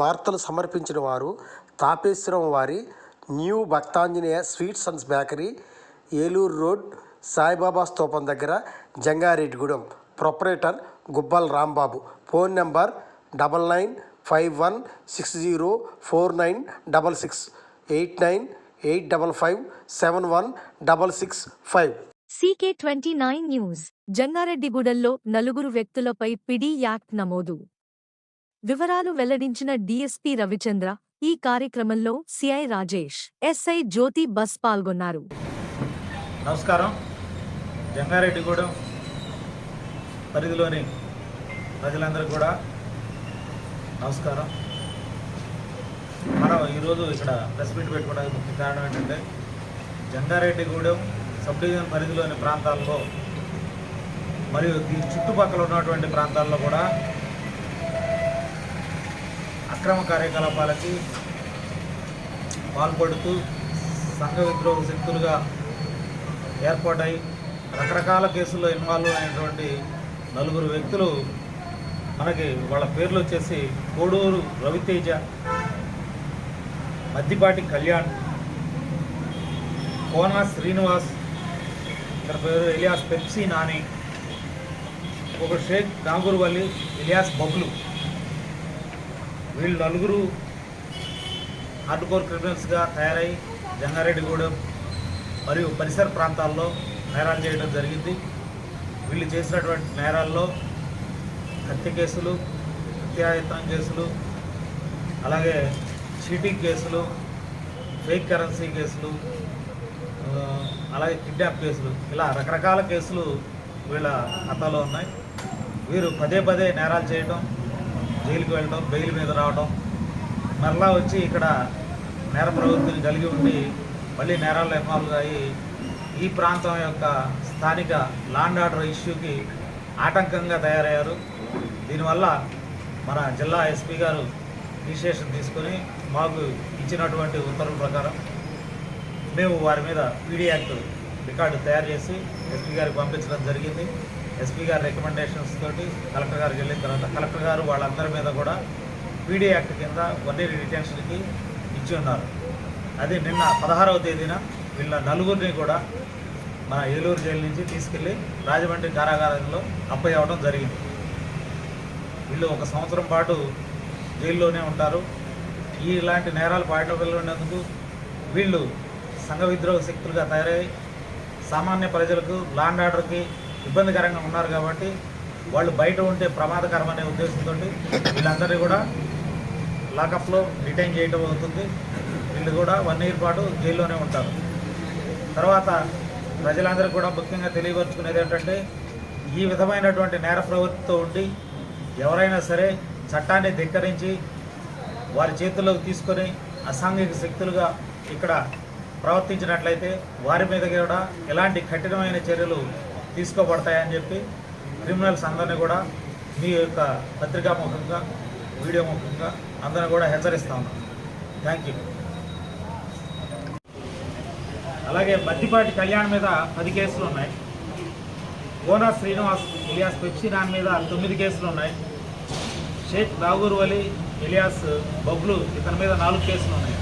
వార్తలు సమర్పించిన వారు తాపేశ్వరం వారి new Bhaktanjaneya sweets and bakery Eluru road Saibaba స్తూపం దగ్గర Jangareddygudem. Proprietor Gubbal Rambabu. Phone number double nine five one six zero four nine double six eight nine eight double five seven one double six five. CK twenty nine news. జంగారెడ్డిగూడెంలో నలుగురు వ్యక్తులపై పిడి act నమోదు. వివరాలు వెల్లడించిన DSP Ravichandra ఈ కార్యక్రమంలో CI Rajesh SI Jyothi బస్ పాల్గొన్నారు. నమస్కారం. జంగారెడ్డిగూడెం పరిధిలోని ప్రజలందరూ కూడా నమస్కారం. మనం ఈరోజు ఇక్కడ ప్రెస్ మీట్ పెట్టుకోవడానికి ముఖ్య కారణం ఏంటంటే జంగారెడ్డిగూడెం సబ్ డివిజన్ పరిధిలోని ప్రాంతాల్లో మరియు దీని చుట్టుపక్కల ఉన్నటువంటి ప్రాంతాల్లో కూడా అక్రమ కార్యకలాపాలకి పాల్పడుతూ సంఘ విద్రోహ శక్తులుగా ఏర్పాటై రకరకాల కేసుల్లో ఇన్వాల్వ్ అయినటువంటి నలుగురు వ్యక్తులు మనకి వాళ్ళ పేర్లు వచ్చేసి కోడూరు రవితేజ మద్దిపాటి కళ్యాణ్ కోన శ్రీనివాస్ ఇక్కడ పేరు ఎలియాస్ పెప్సీ నాని ఒక షేక్ నాగూర్వల్లి ఎలియాస్ బబ్లు. వీళ్ళు నలుగురు హార్డ్ కోర్ క్రిమినల్స్గా తయారై జంగారెడ్డిగూడెం మరియు పరిసర ప్రాంతాల్లో నేరాలు చేయడం జరిగింది. వీళ్ళు చేసినటువంటి నేరాల్లో హత్య కేసులు హత్యాయత్నం కేసులు అలాగే చీటింగ్ కేసులు ఫేక్ కరెన్సీ కేసులు అలాగే కిడ్నాప్ కేసులు ఇలా రకరకాల కేసులు వీళ్ళ ఖాతాలో ఉన్నాయి. వీరు పదే పదే నేరాలు చేయడం జైలుకు వెళ్ళడం బెయిల్ మీద రావడం మరలా వచ్చి ఇక్కడ నేర ప్రవృత్తిని కలిగి ఉండి మళ్ళీ నేరాలు ఇన్వాల్వ్ అయ్యి ఈ ప్రాంతం యొక్క స్థానిక లాండ్ ఆర్డర్ ఇష్యూకి ఆటంకంగా తయారయ్యారు. దీనివల్ల మన జిల్లా ఎస్పీ గారు ఇనిషియేషన్ తీసుకొని మాకు ఇచ్చినటువంటి ఉత్తర్వుల ప్రకారం మేము వారి మీద పీడీ యాక్ట్ రికార్డు తయారు చేసి ఎస్పీ గారికి పంపించడం జరిగింది. ఎస్పీ గారి రికమెండేషన్స్ తోటి కలెక్టర్ గారికి వెళ్ళిన తర్వాత కలెక్టర్ గారు వాళ్ళందరి మీద కూడా పీడీ యాక్ట్ కింద వన్ ఇయర్ డిటెన్షన్కి ఇచ్చి ఉన్నారు. అది నిన్న పదహారవ తేదీన వీళ్ళ నలుగురిని కూడా మన ఏలూరు జైలు నుంచి తీసుకెళ్ళి రాజమండ్రి కారాగారంలో అప్పై అవ్వడం జరిగింది. వీళ్ళు ఒక సంవత్సరం పాటు జైల్లోనే ఉంటారు. ఈ ఇలాంటి నేరాలు పాటలున్నందుకు వీళ్ళు సంఘ విద్రోహ శక్తులుగా తయారై సామాన్య ప్రజలకు లాండ్ ఆర్డర్కి ఇబ్బందికరంగా ఉన్నారు కాబట్టి వాళ్ళు బయట ఉంటే ప్రమాదకరం అనే ఉద్దేశంతో వీళ్ళందరినీ కూడా లాకప్లో డిటైన్ చేయడం అవుతుంది. వీళ్ళు కూడా వన్ ఇయర్ పాటు జైల్లోనే ఉంటారు. తర్వాత ప్రజలందరికీ కూడా ముఖ్యంగా తెలియపరుచుకునేది ఏంటంటే ఈ విధమైనటువంటి నేర ప్రవృత్తితో ఉండి ఎవరైనా సరే చట్టాన్ని ధిక్కరించి వారి చేతుల్లోకి తీసుకొని అసాంఘిక శక్తులుగా ఇక్కడ ప్రవర్తించినట్లయితే వారి మీద కూడా ఎలాంటి కఠినమైన చర్యలు తీసుకోబడతాయని చెప్పి క్రిమినల్స్ అందరినీ కూడా మీ యొక్క పత్రికా ముఖంగా వీడియో ముఖంగా అందరిని కూడా హెచ్చరిస్తా ఉన్నాం. థ్యాంక్ యూ అలాగే బద్దిపాటి కళ్యాణ్ మీద పది కేసులు ఉన్నాయి. గోనా శ్రీనివాస్ ఇలియాస్ పెప్సీ దాని మీద తొమ్మిది కేసులు ఉన్నాయి. షేక్ దాగూర్ వలీ ఇలియాస్ బబ్లు ఇతని మీద నాలుగు కేసులు ఉన్నాయి.